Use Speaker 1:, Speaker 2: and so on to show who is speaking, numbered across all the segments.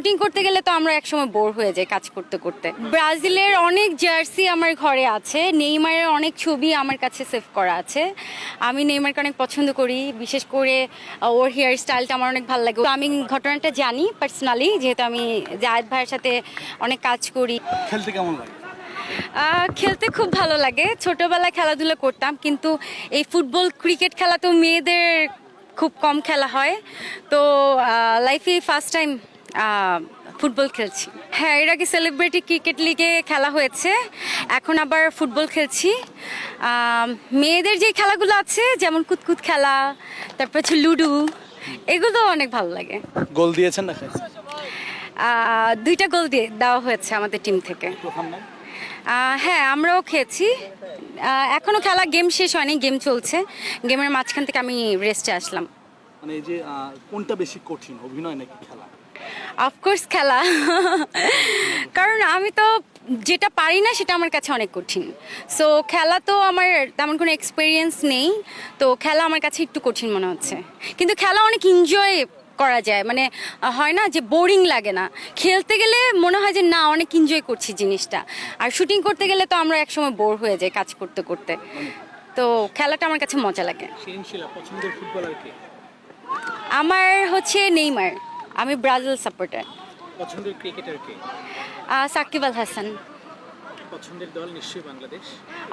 Speaker 1: Shooting করতে গেলে তো আমরা একসময় বোর হয়ে যাই কাজ করতে করতে। ব্রাজিলের অনেক জার্সি আমার ঘরে আছে নেইমারের অনেক ছবি আমার কাছে সেভ করা আছে। আমি নেইমারকে অনেক পছন্দ করি বিশেষ করে ওর হেয়ার স্টাইলটা আমার অনেক ভালো লাগে। আমি ঘটনাটা জানি পার্সোনালি যেহেতু আমি জায়েদ ভাইয়ের সাথে অনেক কাজ করি।
Speaker 2: খেলতে কেমন লাগে?
Speaker 1: খেলতে খুব ভালো লাগে। ছোটবেলায় খেলাধুলা করতাম কিন্তু এই ফুটবল ক্রিকেট খেলা তো মেয়েদের খুব কম খেলা হয়। তো লাইফে ফার্স্ট টাইম ফুটবল খেলছি। হ্যাঁ এর আগে সেলিব্রিটি ক্রিকেট লিগে খেলা হয়েছে এখন আবার ফুটবল খেলছি। মেয়েদের যে খেলাগুলো আছে যেমন কুতকুত খেলা তারপর হচ্ছে লুডু এগুলো অনেক ভালো লাগে।
Speaker 2: গোল দিয়েছেন না
Speaker 1: দুইটা গোল দিয়ে দেওয়া হয়েছে আমাদের টিম থেকে। হ্যাঁ আমরাও খেয়েছি। আহ, এখনও খেলা গেম শেষ হয়নি গেম চলছে। গেমের মাঝখান থেকে আমি রেস্টে আসলাম।
Speaker 2: মানে এই যে কোনটা বেশি কঠিন অভিনয় নাকি খেলা?
Speaker 1: অফকোর্স খেলা। কারণ আমি তো যেটা পারি না সেটা আমার কাছে অনেক কঠিন। সো খেলা তো আমার তেমন কোনো এক্সপিরিয়েন্স নেই। তো খেলা আমার কাছে একটু কঠিন মনে হচ্ছে। কিন্তু খেলা অনেক এনজয় করা যায়। মানে হয় না যে বোরিং লাগে না। খেলতে গেলে মনে হয় যে না অনেক এনজয় করছি জিনিসটা। আর শুটিং করতে গেলে তো আমরা একসময় বোর হয়ে যাই কাজ করতে করতে। তো খেলাটা আমার কাছে মজা লাগে। আমার হচ্ছে নেইমার। আমি ব্রাজিল সাপোর্টার
Speaker 2: পছন্দের ক্রিকেটার কে?
Speaker 1: সাকিব আল হাসান।
Speaker 2: পছন্দের দল নিশ্চয়ই বাংলাদেশ?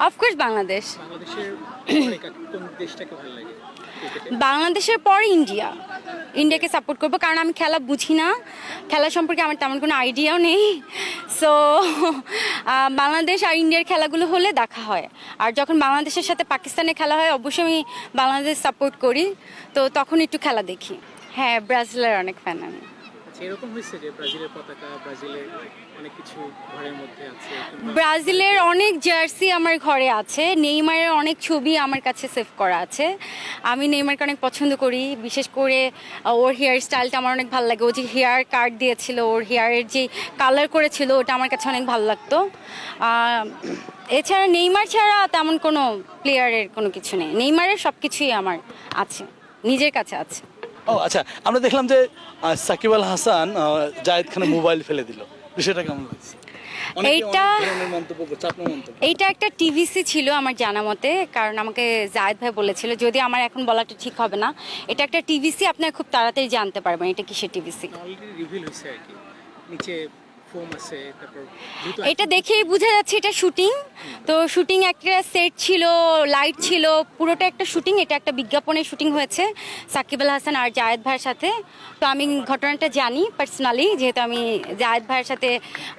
Speaker 1: অফকোর্স বাংলাদেশ।
Speaker 2: বাংলাদেশের কোন দেশটাকে ভালো লাগে
Speaker 1: বাংলাদেশের পর ইন্ডিয়া। ইন্ডিয়াকে সাপোর্ট করব কারণ আমি খেলা বুঝি না। খেলা সম্পর্কে আমার তেমন কোনো আইডিয়াও নেই। সো বাংলাদেশ আর ইন্ডিয়ার খেলাগুলো হলে দেখা হয়। আর যখন বাংলাদেশের সাথে পাকিস্তানে খেলা হয় অবশ্যই আমি বাংলাদেশ সাপোর্ট করি। তো তখন একটু খেলা দেখি। হ্যাঁ ব্রাজিলের অনেক ফ্যান আমি।
Speaker 2: আচ্ছা এরকম হয়েছে যে ব্রাজিলের পতাকা ব্রাজিলের অনেক কিছু ঘরের মধ্যে আছে?
Speaker 1: ব্রাজিলের অনেক জার্সি আমার ঘরে আছে। নেইমারের অনেক ছবি আমার কাছে সেভ করা আছে। আমি নেইমারকে অনেক পছন্দ করি। বিশেষ করে ওর হেয়ার স্টাইলটা আমার অনেক ভালো লাগে। ও যে হেয়ার কাট দিয়েছিল ওর হেয়ারের যে কালার করেছিল ওটা আমার কাছে অনেক ভালো লাগতো। এছাড়া নেইমার ছাড়া তেমন কোনো প্লেয়ারের কোনো কিছু নেই। নেইমারের সব কিছুই আমার আছে। নিজের কাছে আছে।
Speaker 3: ও আচ্ছা আমরা দেখলাম যে সাকিব আল হাসান জায়দ খানের মোবাইল ফেলে দিল। বিষয়টা কেমন লাগছে
Speaker 1: এইটা এইটা একটা টিভিসি ছিল আমার জানা মতে কারণ আমাকে জায়দ ভাই বলেছিল যদি আমার এখন বলাটা ঠিক হবে না এটা একটা টিভিসি আপনার খুব তাড়াতাড়ি জানতে পারবেন এটা কিসের টিভিসি
Speaker 2: রিভিল হয়েছে আর কি। নিচে ফোম আছে তারপর
Speaker 1: এটা দেখেই বোঝা যাচ্ছে এটা শুটিং তো শুটিং একটা সেট ছিল লাইট ছিল পুরোটা একটা শুটিং এটা একটা বিজ্ঞাপনের শুটিং হয়েছে সাকিব আল হাসান আর জায়েদ ভাইয়ের সাথে। তো আমি ঘটনাটা জানি পার্সোনালি যেহেতু আমি জায়েদ ভাইয়ের সাথে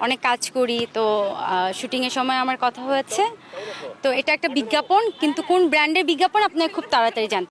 Speaker 1: অনেক কাজ করি তো শুটিংয়ের সময় আমার কথা হয়েছে। তো এটা একটা বিজ্ঞাপন কিন্তু কোন ব্র্যান্ডের বিজ্ঞাপন আপনার খুব তাড়াতাড়ি জানতে